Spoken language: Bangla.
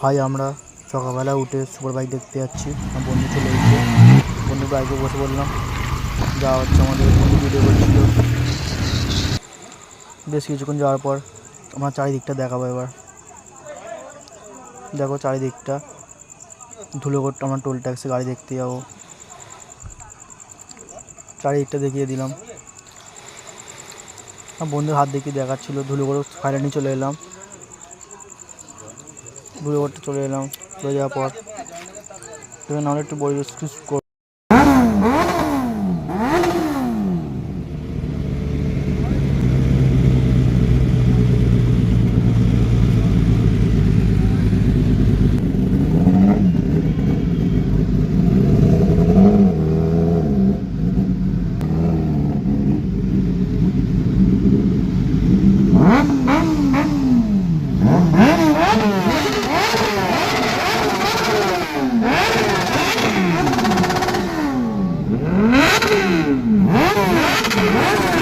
হাই, আমরা সকালবেলা উঠে সুপার বাইক দেখতে যাচ্ছি। আমার বন্ধু চলে এসেছে। বন্ধু বাইকে বসে বললাম যা হচ্ছে আমাদের বন্ধু ভিডিও করছিল। বেশ কিছুক্ষণ যাওয়ার পর আমার চারিদিকটা দেখাবো এবার। দেখো চারিদিকটা। ধুলোগড় আমরা টোল ট্যাক্সি গাড়ি দেখতে যাব। চারিদিকটা দেখিয়ে দিলাম। বন্ধুর হাত দেখিয়ে দেখাচ্ছিলো। ধুলোগড় ফাইনালি চলে এলাম। ধুলোগড়টা চলে এলাম চলে যাওয়ার পর। সেখানে নাহলে একটু পরিবেশ ¡Vamos!